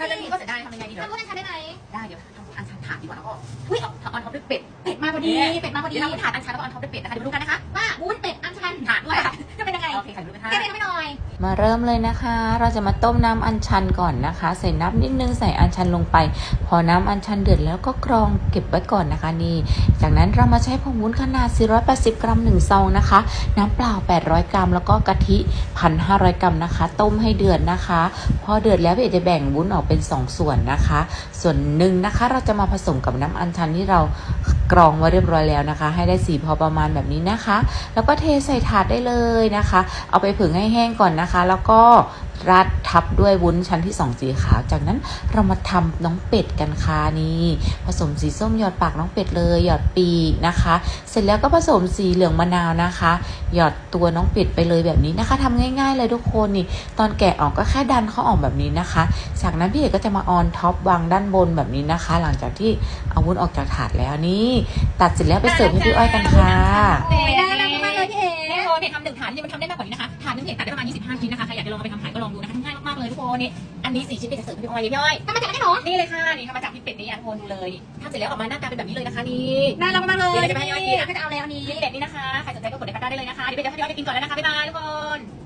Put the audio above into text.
ก็จะมีก็เสียดายทำยังไงดีเดี๋ยวทำวุ้นอันชันได้ไหมได้เดี๋ยวทำอันชันถาดดีกว่าแล้วก็อุ้ยเอาออนท็อปด้วยเป็ดเป็ดมาพอดีเป็ดมาพอดีทำถาดอันชันแล้วก็ออนท็อปด้วยเป็ดนะคะเดี๋ยวมาดูกันนะคะว่าวุ้นเป็ดอันชันถาดด้วยค่ะจะเป็นยังไงโอเคค่ะดูกันค่ะเก็บไปทำให้หน่อย มาเริ่มเลยนะคะ เราจะมาต้มน้ำอัญชันก่อนนะคะ ใส่น้ำนิดนึงใส่อัญชันลงไป พอน้ำอัญชันเดือดแล้วก็กรองเก็บไว้ก่อนนะคะนี่ จากนั้นเรามาใช้ผงวุ้นขนาด 480 กรัม1ซองนะคะ น้ำเปล่า 800 กรัม แล้วก็กะทิ 1,500 กรัมนะคะ ต้มให้เดือดนะคะ พอเดือดแล้วพี่เอกจะแบ่งวุ้นออกเป็น 2 ส่วนนะคะ ส่วนหนึ่งนะคะ เราจะมาผสมกับน้ำอัญชันที่เรา กรองไว้เรียบร้อยแล้วนะคะ ให้ได้สีพอประมาณแบบนี้นะคะ แล้วก็เทใส่ถาดได้เลยนะคะ เอาไปผึ่งให้แห้งก่อนนะคะ แล้วก็ ราดทับด้วยวุ้นชั้นที่2สีขาว จากนั้นเรามาทำน้องเป็ดกันค่ะนี่ผสมสีส้มหยอดปากน้องเป็ดเลยหยอดปีกนะคะ เสร็จแล้วก็ผสมสีเหลืองมะนาวนะคะ หยอดตัวน้องเป็ดไปเลยแบบนี้นะคะทำง่าย ๆ เลยทุกคนนี่ ตอนแกะออกก็แค่ดันเขาออกแบบนี้นะคะ จากนั้นพี่เอกก็จะมาออนท็อปวางด้านบนแบบนี้นะคะ หลังจากที่เอาวุ้นออกจากถาดแล้วนี่ ตัดเสร็จแล้วไปเสิร์ฟให้พี่อ้อยกันค่ะ เอ๋นี่โคนเนี่ยทำหนึ่งถาดนี่มันทำได้มากกว่านี้นะคะถาดหนึงเนี่ยตัดได้ประมาณ 25 ชิ้นนะคะใครอยากจะลองเอาไปทำขายก็ลองดูนะคะง่ายมากๆเลยทุกคนนี่อันนี้4ชิ้นเป็นจะเสิร์ฟให้พี่อ้อยนี่พี่อ้อยทำมาจากไหนหรอนี่เลยค่ะนี่ทำมาจากพี่เป็ดนี่อันโคนดูเลยนี่ทำเสร็จแล้วออกมาหน้าตาเป็นแบบนี้เลยนะคะนี่น่ารักมากเลยเดี๋ยวจะไปให้ย่อยกินก็จะเอาแล้วอันนี้พี่เป็ดนี่นะคะใครสนใจก็กดในตะกร้าได้เลยนะคะเดี๋ยวไปเดี๋ยวให้พี่อ้อยไปกินก่อนแล้วนะคะบ๊ายบายทุกคน